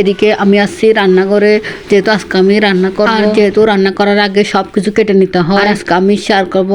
এদিকে আমি আসছি রান্নাঘরে যেহেতু আজকে আমি রান্না করব। আর যেহেতু রান্না করার আগে সব কিছু কেটে নিতে হয়। আজকে আমি শেয়ার করব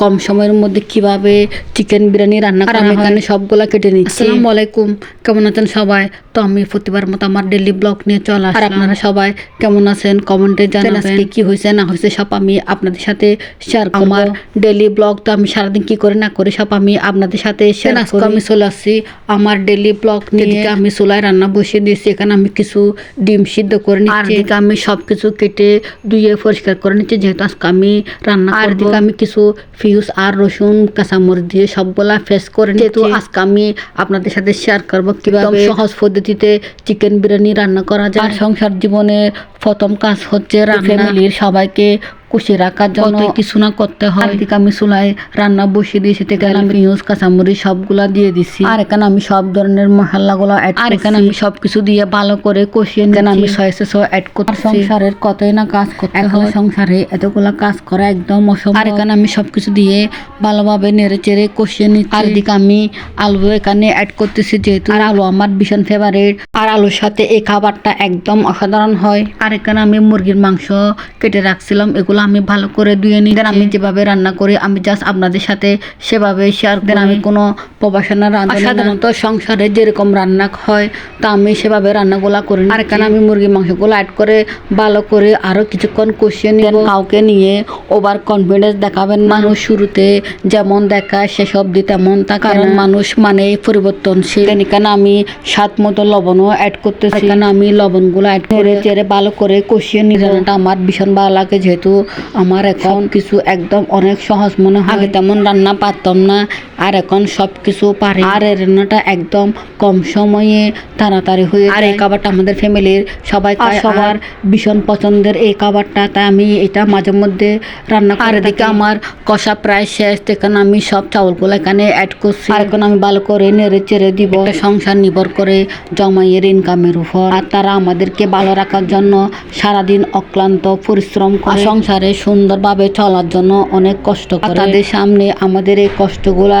কম সময়ের মধ্যে কীভাবে চিকেন বিরিয়ানি রান্না করা আমি এখানে সবগুলা কেটে নিচ্ছি। আসসালামু আলাইকুম। কেমন আছেন সবাই? তো আমি প্রতিবার মতো আমার ডেলি ব্লগ নিয়ে চলে আর আপনারা সবাই কেমন আছেন? কমেন্টে জানাবেন। আজকে কি হয়েছে না হয়েছে সব আমি আপনাদের সাথে শেয়ার করব। আমার ডেলি ব্লগ তো আমি সারাদিন কি করে না করে সব আমি আপনাদের সাথে শেয়ার আজকে আমি চলে আসছি আমার ডেলি ব্লগ নিয়ে। আমি চুলায় রান্না বসিয়ে দিয়েছি। এখানে আমি কিছু ডিম সিদ্ধ করে নিচ্ছি। আর এদিকে আমি সব কিছু কেটে ধুয়ে পরিষ্কার করে নিচ্ছি যেহেতু আজকে আমি রান্না আর এদিকে আমি কিছু ফিউজ আর রসুন কাঁচামরিচ দিয়ে সবগুলা ফেস করে নিচ্ছি। যেহেতু আজকে আমি আপনাদের সাথে শেয়ার করব কীভাবে সহজ পদ্ধতিতে চিকেন বিরিয়ানি রান্না করা যায়। আর সংসার জীবনে প্রথম কাজ হচ্ছে ফ্যামিলির সবাইকে খুশি রাখার জন্য কিছু না করতে হয়। এদিকে আমি চুলায় রান্না বসিয়ে দিয়েছি থেকে আমি পেঁয়াজ কাঁচামরিচ সবগুলা দিয়ে দিছি। আর এখানে আমি সব ধরনের মশলাগুলো আর এখানে আমি সবকিছু দিয়ে ভালো করে কষিয়ে নিয়ে আমি সয়া সস অ্যাড করতে সংসারের কতই না কাজ করতে হয়। সংসারে এতগুলা কাজ করা একদম অসম্ভব। আর এখানে আমি সবকিছু দিয়ে ভালোভাবে নেড়ে চেড়ে কষিয়ে নিচ্ছি। আর এদিকে আমি আলু এখানে অ্যাড করতেছি যেহেতু আর আলু আমার ভীষণ ফেভারিট আর আলুর সাথে এই খাবারটা একদম অসাধারণ হয়। আর এখানে আমি মুরগির মাংস কেটে রাখছিলাম এগুলো আমি ভালো করে ধুয়ে নিই আমি যেভাবে রান্না করি আমি জাস্ট আপনাদের সাথে সেভাবে শেয়ার করি। আমি কোনো প্রবাসনা রান্না সাধারণত সংসারে যেরকম রান্না হয় তা আমি সেভাবে রান্নাগুলা করি আর এখানে আমি মুরগির মাংসগুলো অ্যাড করে ভালো করে আরও কিছুক্ষণ কষিয়ে নিয়ে কাউকে নিয়ে ওভার কনফিডেন্স দেখাবেন মানুষ শুরুতে যেমন দেখায় সেসব দিয়ে তেমন তা কারণ মানুষ মানে পরিবর্তনশীল। এখানে আমি স্বাদ মতো লবণও অ্যাড করতেছি। এখানে আমি লবণগুলো অ্যাড করে চেড়ে ভালো করে কষিয়ে নিই আমার ভীষণ ভালো লাগে যেহেতু আমার এখন কিছু একদম অনেক সহজ মনে হয়। আগে তেমন রান্না পারতাম না। আর এখন সব কিছু পারি। আর রান্নাটা একদম কম সময়ে তাড়াতাড়ি হয়ে আর এই খাবারটা আমাদের ফ্যামিলির সবাই সবার ভীষণ পছন্দের এই খাবারটা তাই আমি এটা মাঝে মধ্যে রান্না করে এদিকে আমার কষা প্রায় শেষ। এখানে আমি সব চাউলগুলো এখানে অ্যাড করছি। আর এখন আমি ভালো করে নেড়ে চেড়ে দিব। সংসার নির্ভর করে জমাইয়ের ইনকামের উপর। আর তারা আমাদেরকে ভালো রাখার জন্য সারাদিন অক্লান্ত পরিশ্রম করে। সংসারে সুন্দরভাবে চলার জন্য অনেক কষ্ট করে। তাদের সামনে আমাদের এই কষ্টগুলা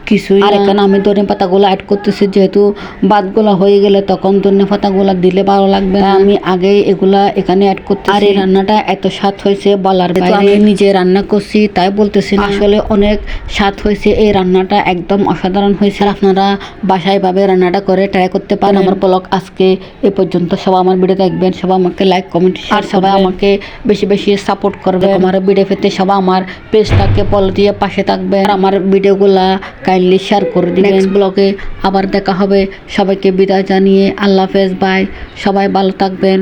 কিছুই আর এখানে আমি ধনে পাতাগুলো অ্যাড করতেছি যেহেতু ভাতগুলা হয়ে গেলে তখন ধনে পাতাগুলা দিলে ভালো লাগবে আমি আগে এগুলা এখানে অ্যাড করতে আর এই রান্নাটা এত স্বাদ হয়েছে বলার বাইরে। আমি নিজে রান্না করছি তাই বলতেছি আসলে অনেক স্বাদ হয়েছে। এই রান্নাটা একদম অসাধারণ হয়েছে। আপনারা বাসায় ভাবে রান্নাটা করে ট্রাই করতে পারেন। আমার ব্লগ আজকে এ পর্যন্ত। সবাই আমার ভিডিও দেখবেন। সবাই আমাকে লাইক কমেন্ট আর সবাই আমাকে বেশি বেশি সাপোর্ট করবে আমার ভিডিও পেতে সবাই আমার পেজটাকে ফলো দিয়ে পাশে থাকবে আর আমার ভিডিওগুলা কাইন্ডলি শেয়ার করে দিবেন। নেক্সট ব্লগে আবার দেখা হবে। সবাইকে বিদায় জানিয়ে আল্লাহ হাফেজ বাই সবাই ভালো থাকবেন।